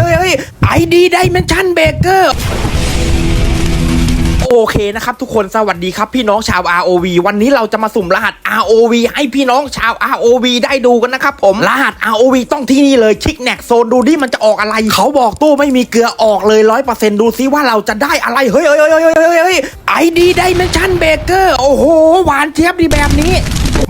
ฮ้ยเฮ้ยไอดีไดเมนชั่นเบเกอร์โอเคนะครับทุกคนสวัสดีครับพี่น้องชาว ROV วันนี้เราจะมาสุ่มรหัส ROV ให้พี่น้องชาว ROV ได้ดูกันนะครับผม รหัส ROV ต้องที่นี่เลยคิกแนกโซนดูดิมันจะออกอะไร เขาบอกตู้ไม่มีเกลือออกเลยร้อยเปอร์เซ็นต์ดูซิว่าเราจะได้อะไร เฮ้ยเฮ้ยเฮ้ยเฮ้ยเฮ้ยเฮ้ยไอดีไดเมนชั่นเบเกอร์โอ้โห หวานเจี๊ยบดีแบบนี้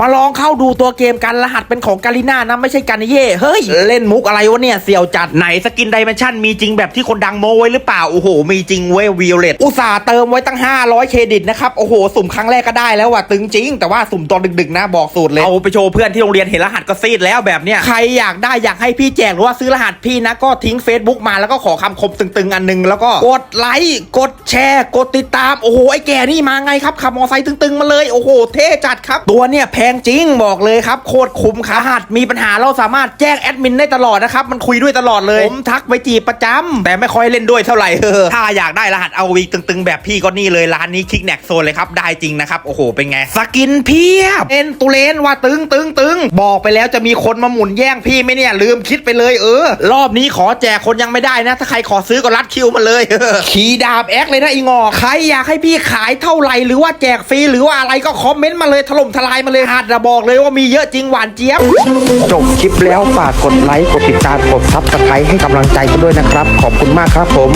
มาลองเข้าดูตัวเกมกันรหัสเป็นของกาลิน่านะไม่ใช่การิเย่เฮ้ย เล่นมุกอะไรวะเนี่ยเสี่ยวจัดไหนสกินไดเมนชั่นมีจริงแบบที่คนดังโมไว้หรือเปล่า โอ้โห มีจริงเว้ยวิโอเลตอุตส่าห์เติมไว้ตั้ง 500 เครดิตนะครับ โอ้โห สุ่มครั้งแรกก็ได้แล้วว่ะตึงจริง แต่ว่าสุ่มตอนดึกๆนะบอกสูตรเลย เอาไปโชว์เพื่อนที่โรงเรียนเห็นรหัสก็ซีดแล้วแบบเนี้ยใครอยากได้อยากให้พี่แจกหรือว่าซื้อรหัสพี่นะก็ทิ้ง Facebook มาแล้วก็ขอคำคมตึงๆ อันหนึงแล้วก็กดไลค์กดแชร์ กดติดตามโอ้โหไอ้แก่นี่มาไงครับขับมอไซค์ตึงๆมาเลยโอ้โหเท่จัดครับตัวเนี่ยแพงจริงบอกเลยครับ โคตรคุ้มครับรหัสมีปัญหาเราสามารถแจ้งแอดมินได้ตลอดนะครับ มันคุยด้วยตลอดเลย ผมทักไปจีบประจำแต่ไม่ค่อยเล่นด้วยเท่าไหร่เออถ้าอยากได้รหัสเอาวีตึงๆ แบบพี่ก็นี่เลยร้านนี้คลิกแนกโซนเลยครับ ได้จริงนะครับ โอ้โห เป็นไง สกินเพียบเอ็นตุเลนว่าตึงตึงตึงบอกไปแล้วจะมีคนมาหมุนแย่งพี่ไหมเนี่ย ลืมคิดไปเลยเออ รอบนี้ขอแจกคนยังไม่ได้นะ ถ้าใครขอซื้อก็รัดคิวมาเลยขี่ดาบแอคเลยนะอีงอใครอยากให้พี่ขายเท่าไหร่หรือว่าแจกฟรีหรือว่าอะไรก็คอมเมนต์มาเลยถล่มทลายมาเลยหัดนะบอกเลยว่ามีเยอะจริงหวานเจี๊ยบ จบคลิปแล้วฝากกดไลค์ กดติดตาม กดซับสไครต์ให้กำลังใจกันด้วยนะครับ ขอบคุณมากครับผม